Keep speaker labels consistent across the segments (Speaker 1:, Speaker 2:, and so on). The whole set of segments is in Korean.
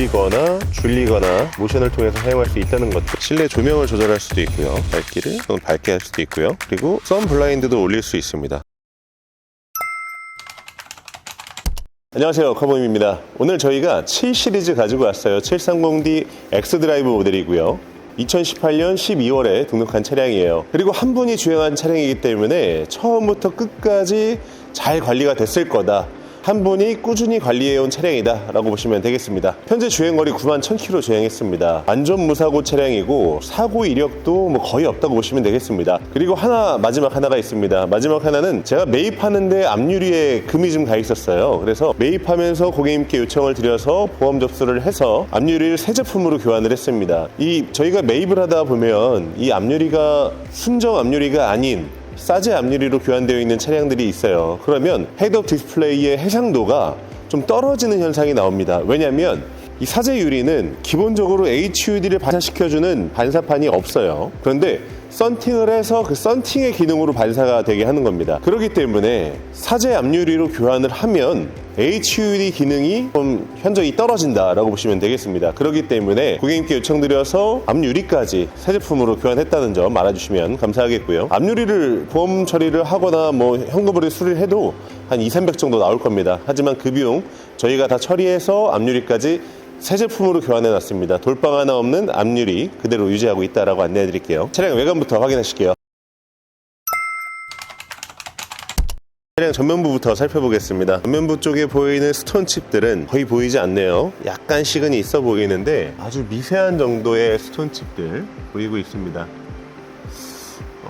Speaker 1: 돌리거나 줄리거나 모션을 통해서 사용할 수 있다는 것들. 실내 조명을 조절할 수도 있고요. 밝기를 또는 밝게 할 수도 있고요. 그리고 선 블라인드도 올릴 수 있습니다. 안녕하세요. 커보임입니다. 오늘 저희가 7 시리즈 가지고 왔어요. 730D X 드라이브 모델이고요. 2018년 12월에 등록한 차량이에요. 그리고 한 분이 주행한 차량이기 때문에 처음부터 끝까지 잘 관리가 됐을 거다 한 분이 꾸준히 관리해온 차량이다 라고 보시면 되겠습니다. 현재 주행거리 9만 1000km 주행했습니다. 완전 무사고 차량이고 사고 이력도 뭐 거의 없다고 보시면 되겠습니다. 그리고 하나 마지막 하나가 있습니다. 마지막 하나는 제가 매입하는데 앞유리에 금이 좀 가 있었어요. 그래서 매입하면서 고객님께 요청을 드려서 보험 접수를 해서 앞유리를 새 제품으로 교환을 했습니다. 이 저희가 매입을 하다 보면 이 앞유리가 순정 앞유리가 아닌 싸제 앞유리로 교환되어 있는 차량들이 있어요. 그러면 헤드업 디스플레이의 해상도가 좀 떨어지는 현상이 나옵니다. 왜냐하면 이 사제 유리는 기본적으로 HUD를 반사시켜주는 반사판이 없어요. 그런데 썬팅을 해서 그 썬팅의 기능으로 반사가 되게 하는 겁니다. 그렇기 때문에 사제 앞유리로 교환을 하면 HUD 기능이 좀 현저히 떨어진다라고 보시면 되겠습니다. 그렇기 때문에 고객님께 요청드려서 앞유리까지 새 제품으로 교환했다는 점 알아주시면 감사하겠고요. 앞유리를 보험 처리를 하거나 뭐 현금으로 수리를 해도 한 2, 300 정도 나올 겁니다. 하지만 그 비용 저희가 다 처리해서 앞유리까지 새 제품으로 교환해 놨습니다. 돌빵 하나 없는 앞유리 그대로 유지하고 있다라고 안내해 드릴게요. 차량 외관부터 확인하실게요. 차량 전면부부터 살펴보겠습니다. 전면부 쪽에 보이는 스톤 칩들은 거의 보이지 않네요. 약간 시근이 있어 보이는데 아주 미세한 정도의 스톤 칩들 보이고 있습니다.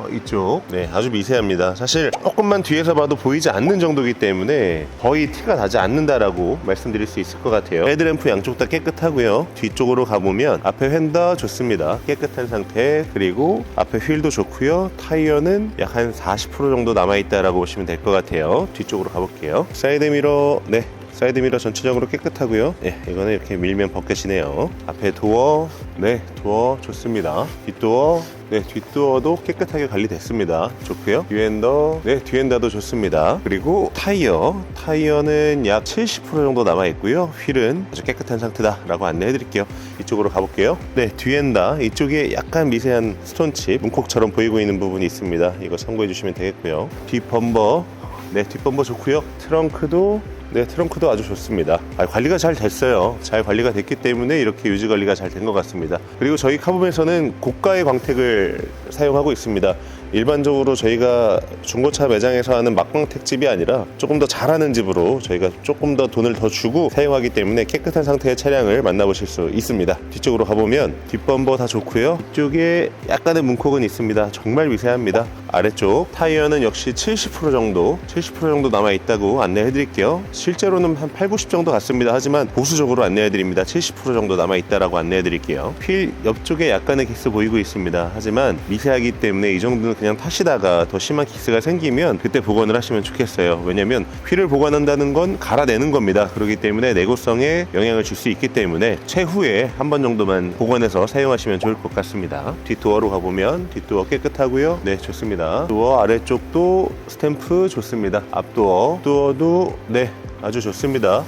Speaker 1: 어, 이쪽. 네 아주 미세합니다. 사실 조금만 뒤에서 봐도 보이지 않는 정도이기 때문에 거의 티가 나지 않는다라고 말씀드릴 수 있을 것 같아요. 헤드램프 양쪽 다 깨끗하고요. 뒤쪽으로 가보면 앞에 휀다 좋습니다. 깨끗한 상태 그리고 앞에 휠도 좋고요. 타이어는 약 한 40% 정도 남아있다라고 보시면 될 것 같아요. 뒤쪽으로 가볼게요. 사이드 미러 네 사이드 미러 전체적으로 깨끗하고요. 예, 이거는 이렇게 밀면 벗겨지네요. 앞에 도어, 네, 도어 좋습니다. 뒷도어, 네, 뒷도어도 깨끗하게 관리됐습니다. 좋고요. 뒤엔더, 네, 뒤엔더도 좋습니다. 그리고 타이어, 타이어는 약 70% 정도 남아 있고요. 휠은 아주 깨끗한 상태다라고 안내해 드릴게요. 이쪽으로 가볼게요. 네, 뒤엔다 이쪽에 약간 미세한 스톤칩, 문콕처럼 보이고 있는 부분이 있습니다. 이거 참고해 주시면 되겠고요. 뒷 범버, 네, 뒷범버 좋고요. 트렁크도 네, 트렁크도 아주 좋습니다. 아, 관리가 잘 됐어요. 잘 관리가 됐기 때문에 이렇게 유지 관리가 잘 된 것 같습니다. 그리고 저희 카붐에서는 고가의 광택을 사용하고 있습니다. 일반적으로 저희가 중고차 매장에서 하는 막광택 집이 아니라 조금 더 잘하는 집으로 저희가 조금 더 돈을 더 주고 사용하기 때문에 깨끗한 상태의 차량을 만나보실 수 있습니다. 뒤쪽으로 가보면 뒷범버 다 좋고요. 뒤쪽에 약간의 문콕은 있습니다. 정말 미세합니다. 아래쪽 타이어는 역시 70% 정도, 70% 정도 남아 있다고 안내해 드릴게요. 실제로는 한 8, 90 정도 같습니다. 하지만 보수적으로 안내해 드립니다. 70% 정도 남아 있다라고 안내해 드릴게요. 휠 옆쪽에 약간의 기스 보이고 있습니다. 하지만 미세하기 때문에 이 정도는 그냥 타시다가 더 심한 기스가 생기면 그때 복원을 하시면 좋겠어요. 왜냐면 휠을 보관한다는 건 갈아내는 겁니다. 그렇기 때문에 내구성에 영향을 줄 수 있기 때문에 최후에 한 번 정도만 복원해서 사용하시면 좋을 것 같습니다. 뒷도어로 가보면 뒷도어 깨끗하고요. 네, 좋습니다. 도어 아래쪽도 스탬프 좋습니다. 앞도어, 도어도 네, 아주 좋습니다.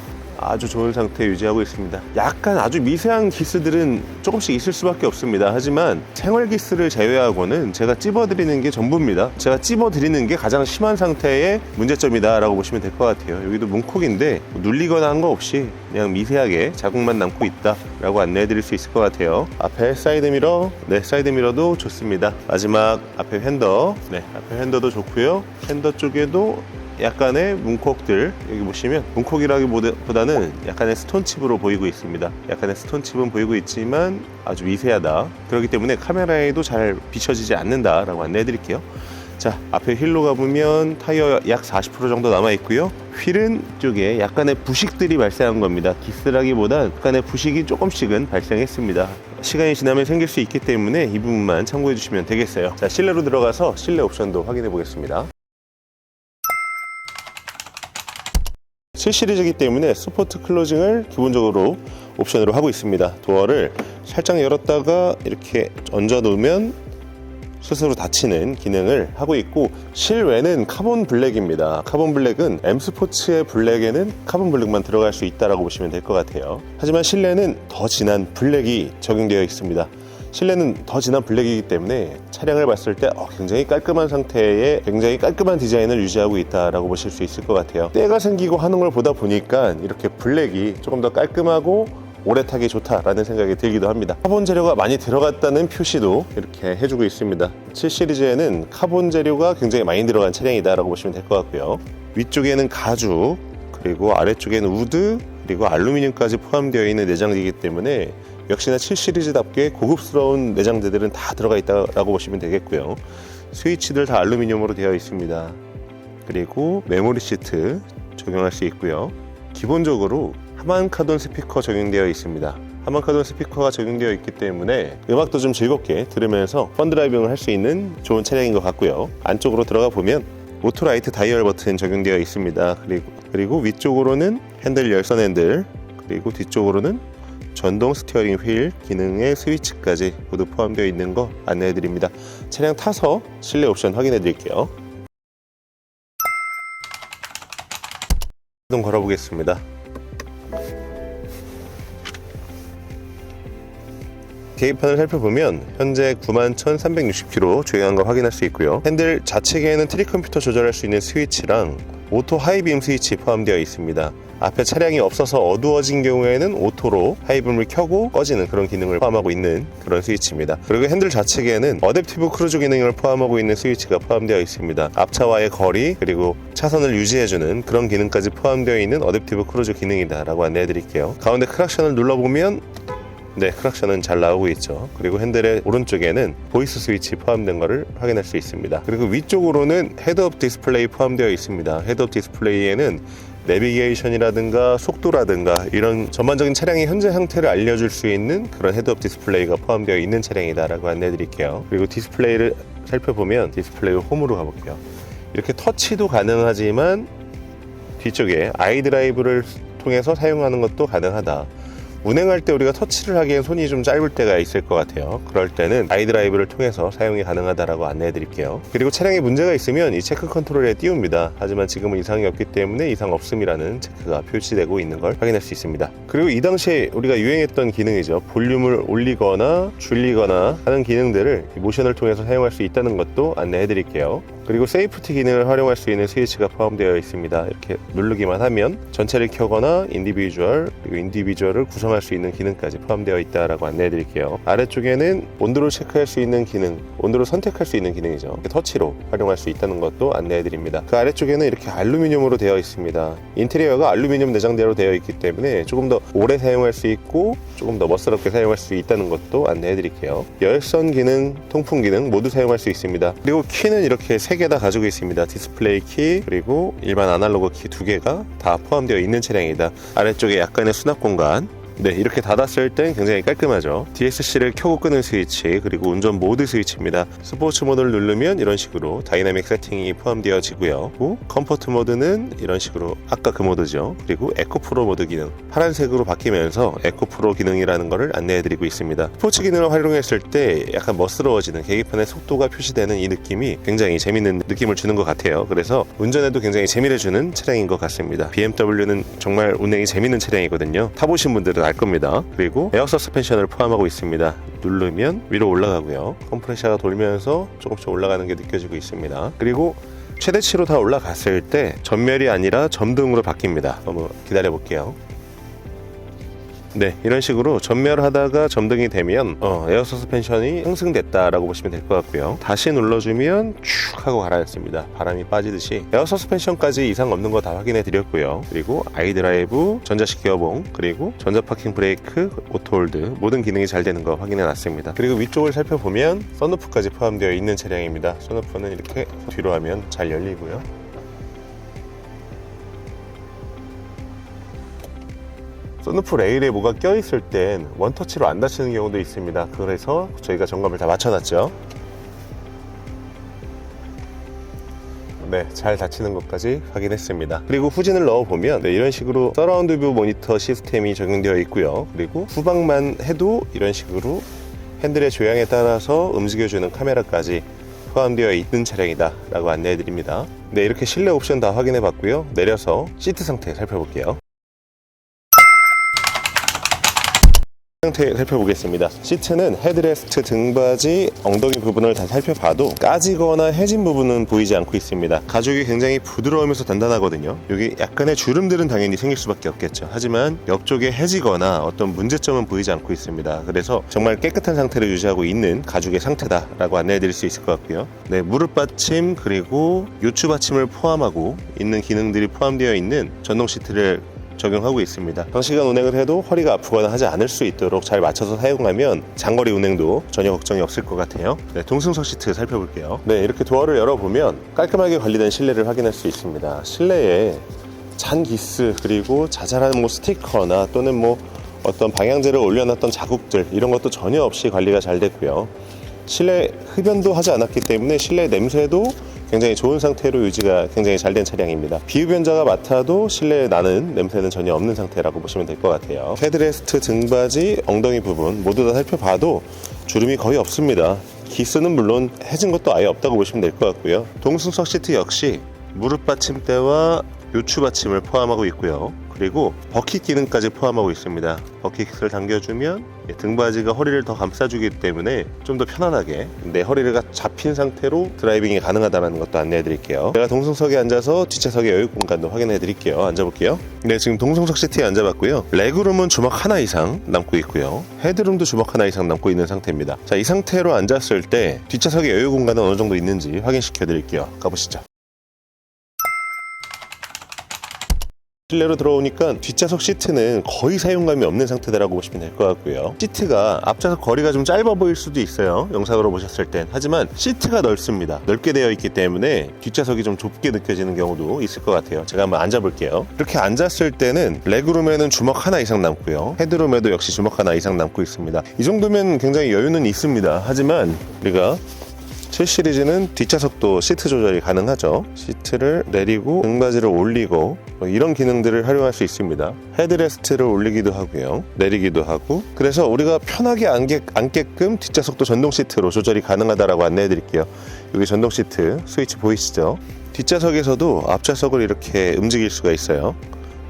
Speaker 1: 아주 좋은 상태 유지하고 있습니다. 약간 아주 미세한 기스들은 조금씩 있을 수밖에 없습니다. 하지만 생활 기스를 제외하고는 제가 찝어드리는 게 전부입니다. 제가 찝어드리는 게 가장 심한 상태의 문제점이다라고 보시면 될 것 같아요. 여기도 문콕인데 뭐 눌리거나 한 거 없이 그냥 미세하게 자국만 남고 있다라고 안내해드릴 수 있을 것 같아요. 앞에 사이드 미러, 네 사이드 미러도 좋습니다. 마지막 앞에 핸더, 네 앞에 핸더도 좋고요. 핸더 쪽에도 약간의 문콕들 여기 보시면 문콕이라기보다는 약간의 스톤칩으로 보이고 있습니다. 약간의 스톤칩은 보이고 있지만 아주 미세하다. 그렇기 때문에 카메라에도 잘 비춰지지 않는다라고 안내해 드릴게요. 자, 앞에 휠로 가보면 타이어 약 40% 정도 남아 있고요. 휠은 쪽에 약간의 부식들이 발생한 겁니다. 기스라기보다 약간의 부식이 조금씩은 발생했습니다. 시간이 지나면 생길 수 있기 때문에 이 부분만 참고해 주시면 되겠어요. 자, 실내로 들어가서 실내 옵션도 확인해 보겠습니다. 7 시리즈이기 때문에 스포트 클로징을 기본적으로 옵션으로 하고 있습니다. 도어를 살짝 열었다가 이렇게 얹어 놓으면 스스로 닫히는 기능을 하고 있고 실외는 카본 블랙입니다. 카본 블랙은 M 스포츠의 블랙에는 카본 블랙만 들어갈 수 있다라고 보시면 될 것 같아요. 하지만 실내는 더 진한 블랙이 적용되어 있습니다. 실내는 더 진한 블랙이기 때문에 차량을 봤을 때 어, 굉장히 깔끔한 상태의 굉장히 깔끔한 디자인을 유지하고 있다라고 보실 수 있을 것 같아요. 때가 생기고 하는 걸 보다 보니까 이렇게 블랙이 조금 더 깔끔하고 오래 타기 좋다라는 생각이 들기도 합니다. 카본 재료가 많이 들어갔다는 표시도 이렇게 해주고 있습니다. 7 시리즈에는 카본 재료가 굉장히 많이 들어간 차량이다라고 보시면 될 것 같고요. 위쪽에는 가죽, 그리고 아래쪽에는 우드, 그리고 알루미늄까지 포함되어 있는 내장재이기 때문에 역시나 7 시리즈답게 고급스러운 내장재들은 다 들어가 있다라고 보시면 되겠고요. 스위치들 다 알루미늄으로 되어 있습니다. 그리고 메모리 시트 적용할 수 있고요. 기본적으로 하만 카돈 스피커 적용되어 있습니다. 하만 카돈 스피커가 적용되어 있기 때문에 음악도 좀 즐겁게 들으면서 펀 드라이빙을 할 수 있는 좋은 차량인 것 같고요. 안쪽으로 들어가 보면 오토라이트 다이얼 버튼 적용되어 있습니다. 그리고 그리고 위쪽으로는 핸들 열선 핸들 그리고 뒤쪽으로는 전동 스티어링 휠 기능의 스위치까지 모두 포함되어 있는 거 안내해 드립니다. 차량 타서 실내 옵션 확인해 드릴게요. 시동 걸어 보겠습니다. 계기판을 살펴보면 현재 91,360km 주행한 걸 확인할 수 있고요. 핸들 좌측에는 트리 컴퓨터 조절할 수 있는 스위치랑 오토 하이빔 스위치 포함되어 있습니다. 앞에 차량이 없어서 어두워진 경우에는 오토로 하이빔을 켜고 꺼지는 그런 기능을 포함하고 있는 그런 스위치입니다. 그리고 핸들 좌측에는 어댑티브 크루즈 기능을 포함하고 있는 스위치가 포함되어 있습니다. 앞차와의 거리 그리고 차선을 유지해주는 그런 기능까지 포함되어 있는 어댑티브 크루즈 기능이다라고 안내해 드릴게요. 가운데 크락션을 눌러보면 네, 크락션은 잘 나오고 있죠. 그리고 핸들의 오른쪽에는 보이스 스위치 포함된 것을 확인할 수 있습니다. 그리고 위쪽으로는 헤드업 디스플레이 포함되어 있습니다. 헤드업 디스플레이에는 내비게이션이라든가 속도라든가 이런 전반적인 차량의 현재 상태를 알려줄 수 있는 그런 헤드업 디스플레이가 포함되어 있는 차량이다라고 안내해 드릴게요. 그리고 디스플레이를 살펴보면 디스플레이 홈으로 가볼게요. 이렇게 터치도 가능하지만 뒤쪽에 아이드라이브를 통해서 사용하는 것도 가능하다. 운행할 때 우리가 터치를 하기엔 손이 좀 짧을 때가 있을 것 같아요. 그럴 때는 아이드라이브를 통해서 사용이 가능하다라고 안내해 드릴게요. 그리고 차량에 문제가 있으면 이 체크 컨트롤에 띄웁니다. 하지만 지금은 이상이 없기 때문에 이상 없음이라는 체크가 표시되고 있는 걸 확인할 수 있습니다. 그리고 이 당시에 우리가 유행했던 기능이죠. 볼륨을 올리거나 줄이거나 하는 기능들을 이 모션을 통해서 사용할 수 있다는 것도 안내해 드릴게요. 그리고 세이프티 기능을 활용할 수 있는 스위치가 포함되어 있습니다. 이렇게 누르기만 하면 전체를 켜거나 인디비주얼 그리고 인디비주얼을 구성할 수 있는 기능까지 포함되어 있다라고 안내해 드릴게요. 아래쪽에는 온도를 체크할 수 있는 기능, 온도를 선택할 수 있는 기능이죠. 터치로 활용할 수 있다는 것도 안내해 드립니다. 그 아래쪽에는 이렇게 알루미늄으로 되어 있습니다. 인테리어가 알루미늄 내장재로 되어 있기 때문에 조금 더 오래 사용할 수 있고 조금 더 멋스럽게 사용할 수 있다는 것도 안내해 드릴게요. 열선 기능, 통풍 기능 모두 사용할 수 있습니다. 그리고 키는 이렇게 세개 다 가지고 있습니다. 디스플레이 키 그리고 일반 아날로그 키 두 개가 다 포함되어 있는 차량이다. 아래쪽에 약간의 수납 공간 네, 이렇게 닫았을 땐 굉장히 깔끔하죠. DSC를 켜고 끄는 스위치, 그리고 운전 모드 스위치입니다. 스포츠 모드를 누르면 이런 식으로 다이나믹 세팅이 포함되어지고요. 컴포트 모드는 이런 식으로 아까 그 모드죠. 그리고 에코 프로 모드 기능, 파란색으로 바뀌면서 에코 프로 기능이라는 것을 안내해드리고 있습니다. 스포츠 기능을 활용했을 때 약간 멋스러워지는 계기판의 속도가 표시되는 이 느낌이 굉장히 재밌는 느낌을 주는 것 같아요. 그래서 운전에도 굉장히 재미를 주는 차량인 것 같습니다. BMW는 정말 운행이 재밌는 차량이거든요. 타보신 분들은 알 겁니다. 그리고 에어 서스펜션을 포함하고 있습니다. 누르면 위로 올라가고요. 컴프레셔가 돌면서 조금씩 올라가는 게 느껴지고 있습니다. 그리고 최대치로 다 올라갔을 때 전멸이 아니라 점등으로 바뀝니다. 한번 기다려 볼게요. 네, 이런 식으로 전멸하다가 점등이 되면 어, 에어 서스펜션이 상승됐다라고 보시면 될 것 같고요. 다시 눌러주면 쭉 하고 가라앉습니다. 바람이 빠지듯이 에어 서스펜션까지 이상 없는 거 다 확인해 드렸고요. 그리고 아이드라이브, 전자식 기어봉, 그리고 전자 파킹 브레이크, 오토홀드 모든 기능이 잘 되는 거 확인해 놨습니다. 그리고 위쪽을 살펴보면 썬루프까지 포함되어 있는 차량입니다. 썬루프는 이렇게 뒤로 하면 잘 열리고요. 썬루프 레일에 뭐가 껴있을 땐 원터치로 안 닫히는 경우도 있습니다. 그래서 저희가 점검을 다 맞춰놨죠. 네, 잘 닫히는 것까지 확인했습니다. 그리고 후진을 넣어보면 네, 이런 식으로 서라운드 뷰 모니터 시스템이 적용되어 있고요. 그리고 후방만 해도 이런 식으로 핸들의 조향에 따라서 움직여주는 카메라까지 포함되어 있는 차량이다 라고 안내해 드립니다 네 이렇게 실내 옵션 다 확인해 봤고요 내려서 시트 상태 살펴볼게요 상태 살펴보겠습니다. 시트는 헤드레스트, 등받이, 엉덩이 부분을 다 살펴봐도 까지거나 해진 부분은 보이지 않고 있습니다. 가죽이 굉장히 부드러우면서 단단하거든요. 여기 약간의 주름들은 당연히 생길 수밖에 없겠죠. 하지만 옆쪽에 해지거나 어떤 문제점은 보이지 않고 있습니다. 그래서 정말 깨끗한 상태를 유지하고 있는 가죽의 상태다라고 안내해드릴 수 있을 것 같고요. 네, 무릎 받침 그리고 요추 받침을 포함하고 있는 기능들이 포함되어 있는 전동 시트를 적용하고 있습니다. 장시간 운행을 해도 허리가 아프거나 하지 않을 수 있도록 잘 맞춰서 사용하면 장거리 운행도 전혀 걱정이 없을 것 같아요. 네, 동승석 시트 살펴볼게요. 네, 이렇게 도어를 열어보면 깔끔하게 관리된 실내를 확인할 수 있습니다. 실내에 잔 기스 그리고 자잘한 뭐 스티커나 또는 뭐 어떤 방향제를 올려놨던 자국들 이런 것도 전혀 없이 관리가 잘 됐고요. 실내 흡연도 하지 않았기 때문에 실내 냄새도 굉장히 좋은 상태로 유지가 굉장히 잘 된 차량입니다. 비흡연자가 맡아도 실내에 나는 냄새는 전혀 없는 상태라고 보시면 될 것 같아요. 헤드레스트, 등받이, 엉덩이 부분 모두 다 살펴봐도 주름이 거의 없습니다. 기스는 물론 해진 것도 아예 없다고 보시면 될 것 같고요. 동승석 시트 역시 무릎 받침대와 요추 받침을 포함하고 있고요. 그리고 버킷 기능까지 포함하고 있습니다. 버킷을 당겨주면 예, 등받이가 허리를 더 감싸주기 때문에 좀 더 편안하게 내 허리가 잡힌 상태로 드라이빙이 가능하다는 것도 안내해 드릴게요. 제가 동승석에 앉아서 뒷좌석의 여유 공간도 확인해 드릴게요. 앉아볼게요. 네, 지금 동승석 시트에 앉아봤고요. 레그룸은 주먹 하나 이상 남고 있고요. 헤드룸도 주먹 하나 이상 남고 있는 상태입니다. 자, 이 상태로 앉았을 때 뒷좌석의 여유 공간은 어느 정도 있는지 확인시켜 드릴게요. 가보시죠. 실내로 들어오니까 뒷좌석 시트는 거의 사용감이 없는 상태다라고 보시면 될 것 같고요. 시트가 앞좌석 거리가 좀 짧아 보일 수도 있어요. 영상으로 보셨을 땐. 하지만 시트가 넓습니다. 넓게 되어 있기 때문에 뒷좌석이 좀 좁게 느껴지는 경우도 있을 것 같아요. 제가 한번 앉아볼게요. 이렇게 앉았을 때는 레그룸에는 주먹 하나 이상 남고요. 헤드룸에도 역시 주먹 하나 이상 남고 있습니다. 이 정도면 굉장히 여유는 있습니다. 하지만 우리가 7 시리즈는 뒷좌석도 시트 조절이 가능하죠. 시트를 내리고 등받이를 올리고 뭐 이런 기능들을 활용할 수 있습니다. 헤드레스트를 올리기도 하고요. 내리기도 하고 그래서 우리가 편하게 앉게, 앉게 끔 뒷좌석도 전동 시트로 조절이 가능하다라고 안내해 드릴게요. 여기 전동 시트 스위치 보이시죠? 뒷좌석에서도 앞좌석을 이렇게 움직일 수가 있어요.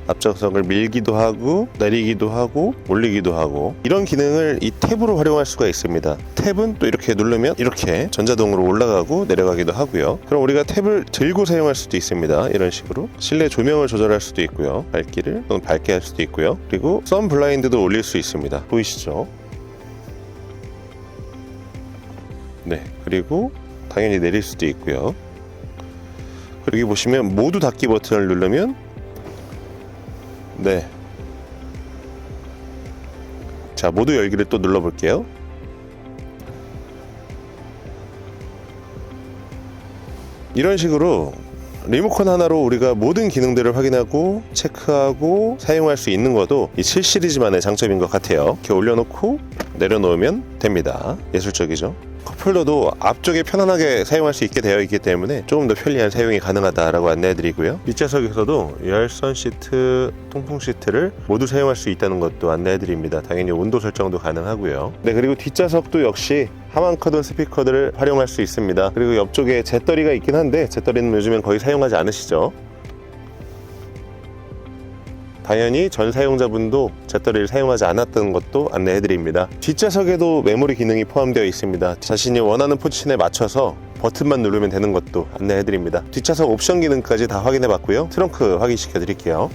Speaker 1: 앞좌석을 밀기도 하고 내리기도 하고 올리기도 하고 이런 기능을 이 탭으로 활용할 수가 있습니다. 탭은 또 이렇게 누르면 이렇게 전자동으로 올라가고 내려가기도 하고요. 그럼 우리가 탭을 들고 사용할 수도 있습니다. 이런 식으로 실내 조명을 조절할 수도 있고요. 밝기를 또는 밝게 할 수도 있고요. 그리고 선 블라인드도 올릴 수 있습니다. 보이시죠? 네. 그리고 당연히 내릴 수도 있고요. 그리고 보시면 모두 닫기 버튼을 누르면 네. 자, 모두 열기를 또 눌러볼게요. 이런 식으로 리모컨 하나로 우리가 모든 기능들을 확인하고 체크하고 사용할 수 있는 것도 이 7 시리즈만의 장점인 것 같아요. 이렇게 올려놓고 내려놓으면 됩니다. 예술적이죠. 컵홀더도 앞쪽에 편안하게 사용할 수 있게 되어 있기 때문에 조금 더 편리한 사용이 가능하다라고 안내해드리고요. 뒷좌석에서도 열선 시트, 통풍 시트를 모두 사용할 수 있다는 것도 안내해드립니다. 당연히 온도 설정도 가능하고요. 네 그리고 뒷좌석도 역시 하만 커든 스피커들을 활용할 수 있습니다. 그리고 옆쪽에 잿더리가 있긴 한데 잿더리는 요즘엔 거의 사용하지 않으시죠. 당연히 전 사용자분도 잿더리를 사용하지 않았던 것도 안내해드립니다. 뒷좌석에도 메모리 기능이 포함되어 있습니다. 자신이 원하는 포지션에 맞춰서 버튼만 누르면 되는 것도 안내해드립니다. 뒷좌석 옵션 기능까지 다 확인해봤고요. 트렁크 확인시켜 드릴게요.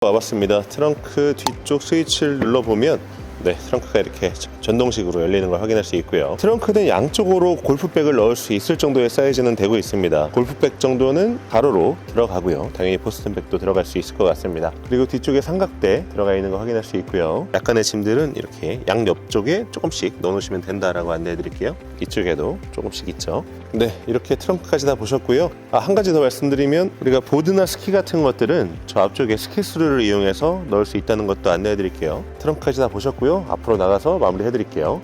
Speaker 1: 와봤습니다. 트렁크 뒤쪽 스위치를 눌러보면 네, 트렁크가 이렇게 전동식으로 열리는 걸 확인할 수 있고요. 트렁크는 양쪽으로 골프백을 넣을 수 있을 정도의 사이즈는 되고 있습니다. 골프백 정도는 가로로 들어가고요. 당연히 포스턴백도 들어갈 수 있을 것 같습니다. 그리고 뒤쪽에 삼각대 들어가 있는 거 확인할 수 있고요. 약간의 짐들은 이렇게 양 옆쪽에 조금씩 넣어놓으시면 된다라고 안내해 드릴게요. 이쪽에도 조금씩 있죠. 네, 이렇게 트렁크까지 다 보셨고요. 아, 한 가지 더 말씀드리면 우리가 보드나 스키 같은 것들은 저 앞쪽에 스키스루를 이용해서 넣을 수 있다는 것도 안내해 드릴게요. 트렁크까지 다 보셨고요. 앞으로 나가서 마무리해 드릴게요.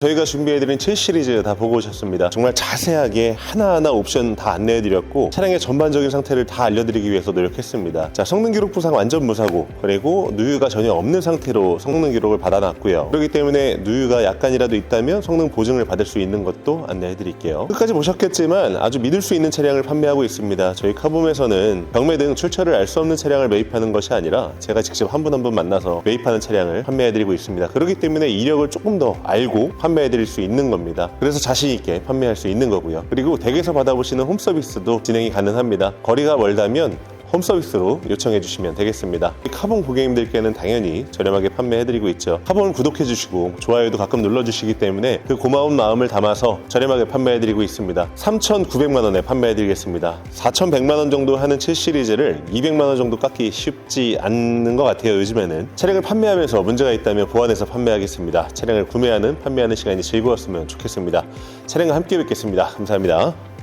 Speaker 1: 저희가 준비해드린 7 시리즈 다 보고 오셨습니다. 정말 자세하게 하나하나 옵션 다 안내해드렸고 차량의 전반적인 상태를 다 알려드리기 위해서 노력했습니다. 자 성능 기록 부상 완전 무사고 그리고 누유가 전혀 없는 상태로 성능 기록을 받아놨고요. 그렇기 때문에 누유가 약간이라도 있다면 성능 보증을 받을 수 있는 것도 안내해드릴게요. 끝까지 보셨겠지만 아주 믿을 수 있는 차량을 판매하고 있습니다. 저희 카봄에서는 경매 등 출처를 알 수 없는 차량을 매입하는 것이 아니라 제가 직접 한 분 한분 만나서 매입하는 차량을 판매해드리고 있습니다. 그렇기 때문에 이력을 조금 더 알고 판매해 드릴 수 있는 겁니다. 그래서 자신 있게 판매할 수 있는 거고요. 그리고 댁에서 받아보시는 홈 서비스도 진행이 가능합니다. 거리가 멀다면 홈 서비스로 요청해 주시면 되겠습니다. 카본 고객님들께는 당연히 저렴하게 판매해드리고 있죠. 카본을 구독해 주시고 좋아요도 가끔 눌러주시기 때문에 그 고마운 마음을 담아서 저렴하게 판매해드리고 있습니다. 3,900만 원에 판매해드리겠습니다. 4,100만 원 정도 하는 7 시리즈를 200만 원 정도 깎기 쉽지 않는 것 같아요. 요즘에는 차량을 판매하면서 문제가 있다면 보완해서 판매하겠습니다. 차량을 구매하는 판매하는 시간이 즐거웠으면 좋겠습니다. 차량과 함께 뵙겠습니다. 감사합니다.